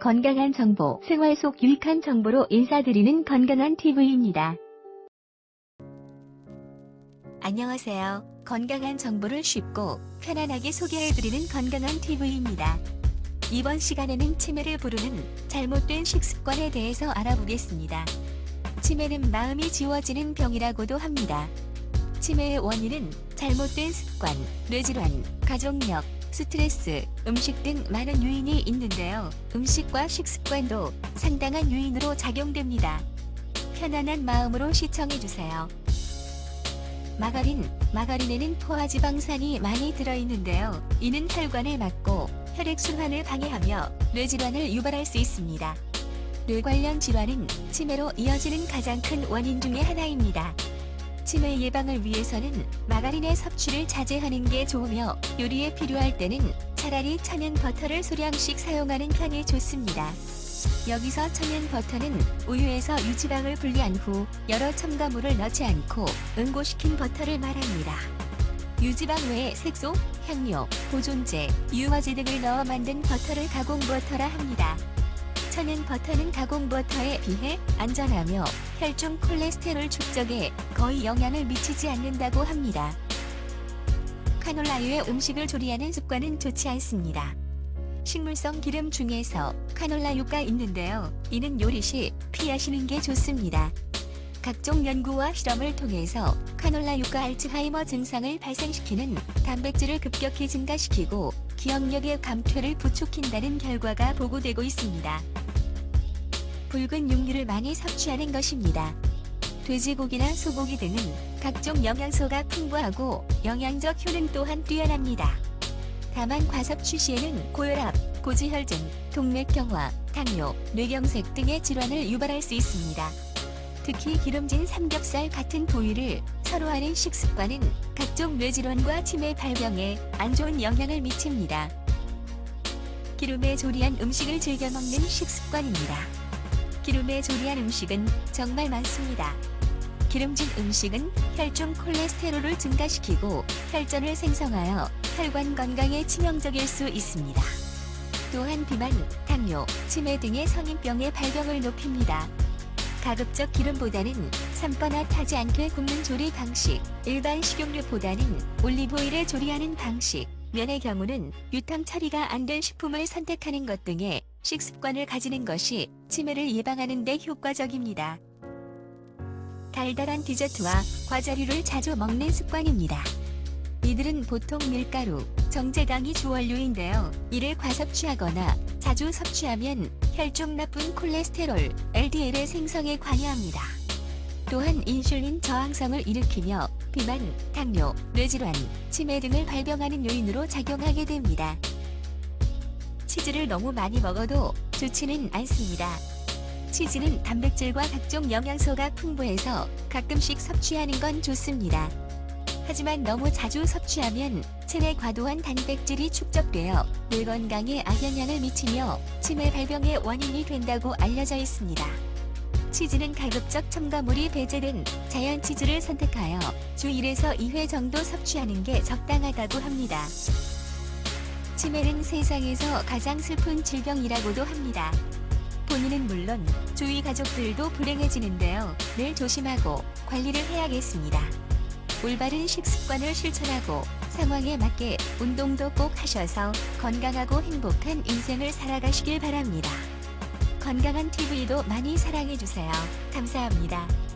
건강한 정보, 생활 속 유익한 정보로 인사드리는 건강한 TV입니다. 안녕하세요. 건강한 정보를 쉽고 편안하게 소개해드리는 건강한 TV입니다. 이번 시간에는 치매를 부르는 잘못된 식습관에 대해서 알아보겠습니다. 치매는 마음이 지워지는 병이라고도 합니다. 치매의 원인은 잘못된 습관, 뇌질환, 가족력, 스트레스, 음식 등 많은 요인이 있는데요. 음식과 식습관도 상당한 요인으로 작용됩니다. 편안한 마음으로 시청해주세요. 마가린, 마가린에는 포화지방산이 많이 들어있는데요. 이는 혈관을 막고 혈액순환을 방해하며 뇌질환을 유발할 수 있습니다. 뇌 관련 질환은 치매로 이어지는 가장 큰 원인 중의 하나입니다. 치매 예방을 위해서는 마가린의 섭취를 자제하는 게 좋으며 요리에 필요할 때는 차라리 천연 버터를 소량씩 사용하는 편이 좋습니다. 여기서 천연 버터는 우유에서 유지방을 분리한 후 여러 첨가물을 넣지 않고 응고시킨 버터를 말합니다. 유지방 외에 색소, 향료, 보존제, 유화제 등을 넣어 만든 버터를 가공 버터라 합니다. 천연 버터는 가공 버터에 비해 안전하며 혈중 콜레스테롤 축적에 거의 영향을 미치지 않는다고 합니다. 카놀라유의 음식을 조리하는 습관은 좋지 않습니다. 식물성 기름 중에서 카놀라유가 있는데요. 이는 요리 시 피하시는 게 좋습니다. 각종 연구와 실험을 통해서 카놀라유가 알츠하이머 증상을 발생시키는 단백질을 급격히 증가시키고 기억력의 감퇴를 부촉킨다는 결과가 보고되고 있습니다. 붉은 육류를 많이 섭취하는 것입니다. 돼지고기나 소고기 등은 각종 영양소가 풍부하고 영양적 효능 또한 뛰어납니다. 다만 과섭취 시에는 고혈압, 고지혈증, 동맥경화, 당뇨, 뇌경색 등의 질환을 유발할 수 있습니다. 특히 기름진 삼겹살 같은 부위를 서로 하는 식습관은 각종 뇌질환과 치매 발병에 안 좋은 영향을 미칩니다. 기름에 조리한 음식을 즐겨 먹는 식습관입니다. 기름에 조리한 음식은 정말 많습니다. 기름진 음식은 혈중 콜레스테롤을 증가시키고 혈전을 생성하여 혈관 건강에 치명적일 수 있습니다. 또한 비만, 당뇨, 치매 등의 성인병의 발병을 높입니다. 가급적 기름보다는 삶거나 타지 않게 굽는 조리 방식, 일반 식용유보다는 올리브오일에 조리하는 방식, 면의 경우는 유탕 처리가 안 된 식품을 선택하는 것 등의 식습관을 가지는 것이 치매를 예방하는 데 효과적입니다. 달달한 디저트와 과자류를 자주 먹는 습관입니다. 이들은 보통 밀가루, 정제강이 주원료인데요. 이를 과섭취하거나 자주 섭취하면 혈중 나쁜 콜레스테롤, LDL의 생성에 관여합니다. 또한 인슐린 저항성을 일으키며 비만, 당뇨, 뇌질환, 치매 등을 발병하는 요인으로 작용하게 됩니다. 치즈를 너무 많이 먹어도 좋지는 않습니다. 치즈는 단백질과 각종 영양소가 풍부해서 가끔씩 섭취하는 건 좋습니다. 하지만 너무 자주 섭취하면 체내 과도한 단백질이 축적되어 뇌 건강에 악영향을 미치며 치매 발병의 원인이 된다고 알려져 있습니다. 치즈는 가급적 첨가물이 배제된 자연 치즈를 선택하여 주 1에서 2회 정도 섭취하는 게 적당하다고 합니다. 치매는 세상에서 가장 슬픈 질병이라고도 합니다. 본인은 물론 주위 가족들도 불행해지는데요. 늘 조심하고 관리를 해야겠습니다. 올바른 식습관을 실천하고 상황에 맞게 운동도 꼭 하셔서 건강하고 행복한 인생을 살아가시길 바랍니다. 건강한 TV도 많이 사랑해주세요. 감사합니다.